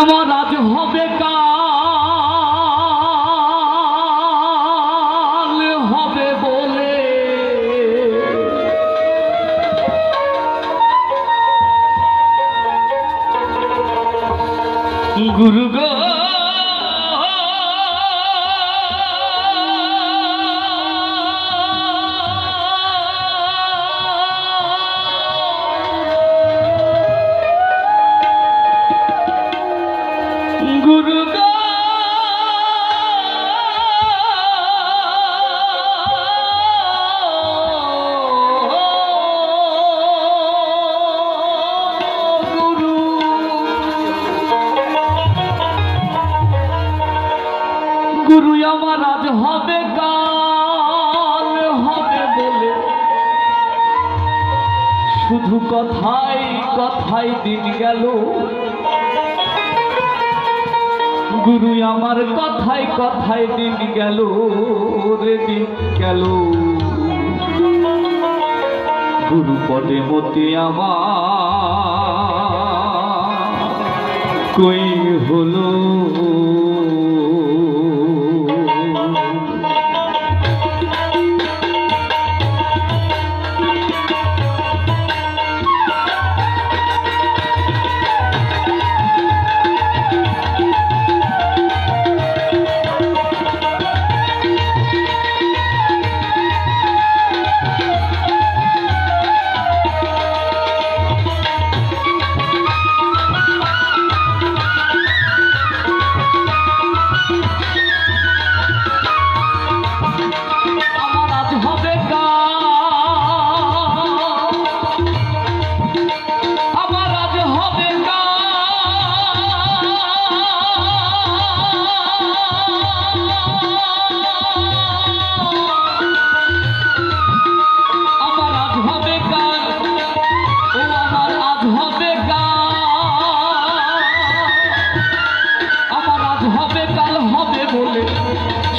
আমার আজ হবে আমার আজ হবে কাল, হবে বলে। শুধু কথাই কথাই দিন গেল। গুরু আমার কথাই কথাই দিন গেল রে, দিন গেল। গুরু পদে মতে আমার কই হলো?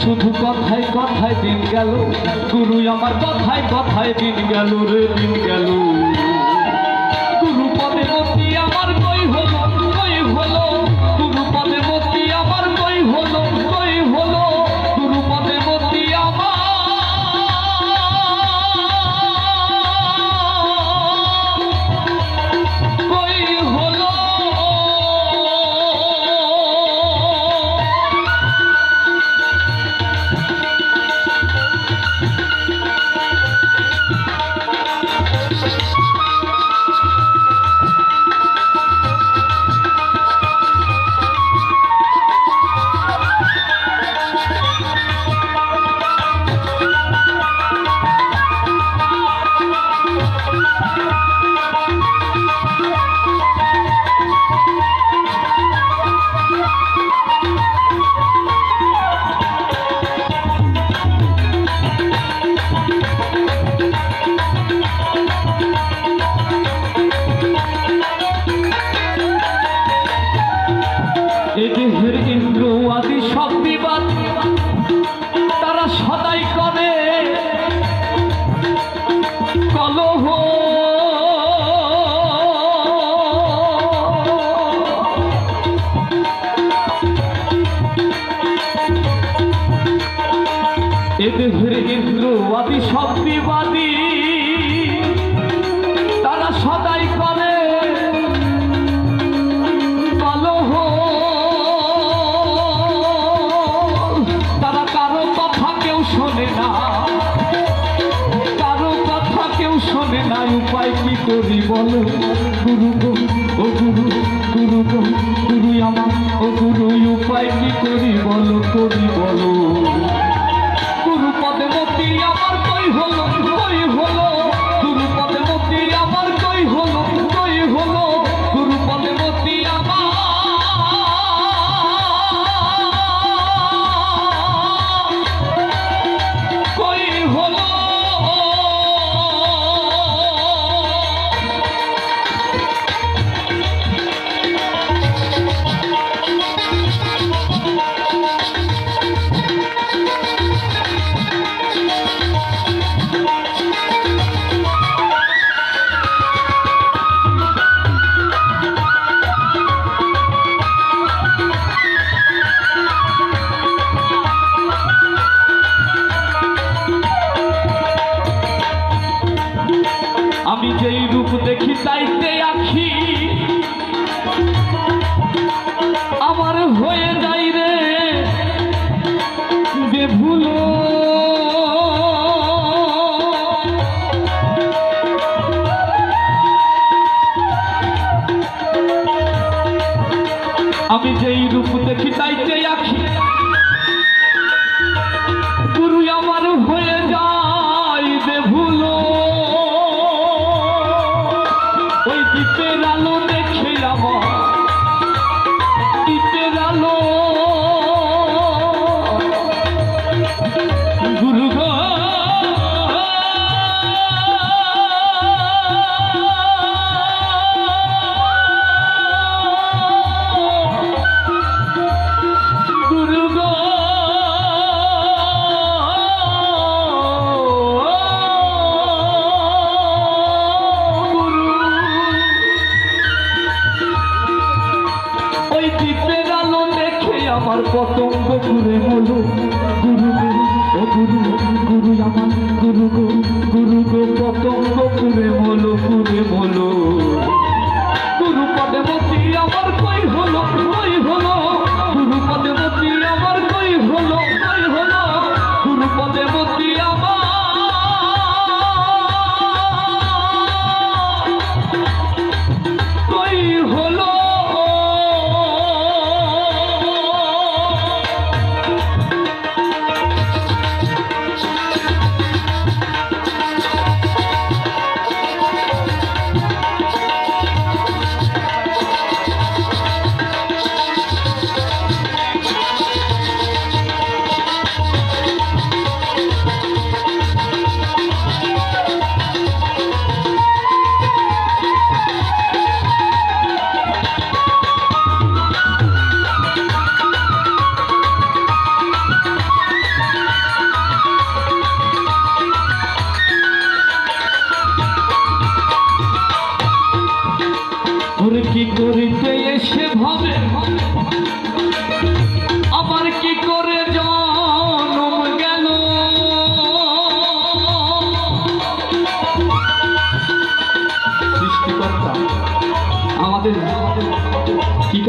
শুধু কথায় কথায় দিন গেল। গুরু আমার কথায় কথায় দিন গেল রে দিন গেল। এ দেহের ইন্দ্র আদি তারা সদাই করে তারা কারও কথা কেউ শোনে না। কারও কথা কেউ শোনে না। উপায় কি করি বলো? গুরু গো, ও গুরু গুরু গো আমার, ও গুরু উপায় কি করি বলো? করি বলো। গুরু পদে মতি আমার কই হলো কই হলো আমি যেই রূপ দেখি তাইতে আঁকি গুরু আমার হয়ে যায় ভুলো। ওই দ্বীপের আলো দেখে আমার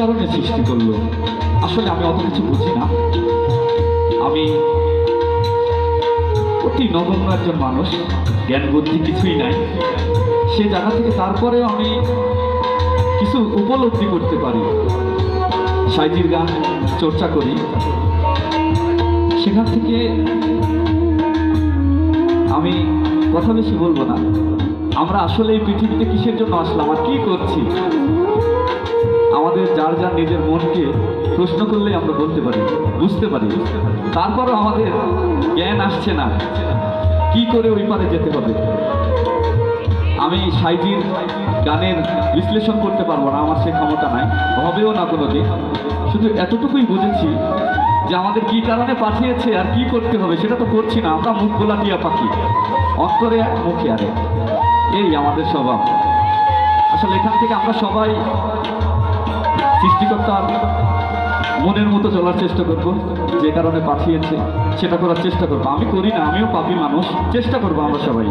কারণে সৃষ্টি করল, আসলে আমি অত কিছু বুঝি না। আমি অতি নগণ্য একজন মানুষ, জ্ঞান বুদ্ধি কিছুই নাই। সে জায়গা থেকে তারপরেও আমি কিছু উপলব্ধি করতে পারি। সাইজির গান চর্চা করি। সেখান থেকে আমি কথা বেশি বলব না। আমরা আসলে এই পৃথিবীতে কিসের জন্য আসলাম আর কি করছি? আমাদের যার যার নিজের মনকে প্রশ্ন করলেই আমরা বলতে পারি, বুঝতে পারি। তারপরও আমাদের জ্ঞান আসছে না। কি করে ওই পারে যেতে হবে? আমি সাইজির গানের বিশ্লেষণ করতে পারব না, আমার সে ক্ষমতা নাই, হবেও না কোনো দিন শুধু এতটুকুই বুঝেছি যে আমাদের কি কারণে পাঠিয়েছে আর কি করতে হবে সেটা তো করছি না, আমরা মুখ গোলাটিয়া পাখি অন্তরে এক মুখে আরে। এই আমাদের স্বভাব। আসলে এখান থেকে আমরা সবাই সৃষ্টিকর্তার মনের মতো চলার চেষ্টা করব, যে কারণে পাঠিয়েছে, সেটা করার চেষ্টা করব। আমি করি না, আমিও পাপি মানুষ, চেষ্টা করব আমরা সবাই।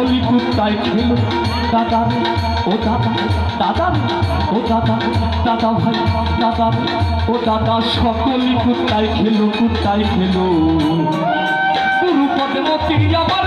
সকলই কুত্তায় খেল দাদা, ও দাদা দাদা, ও দাদা দাদা ভাই, দাদা, ও দাদা সকলি কুত্তায় খেলো কুত্তায় খেলো মতি আমার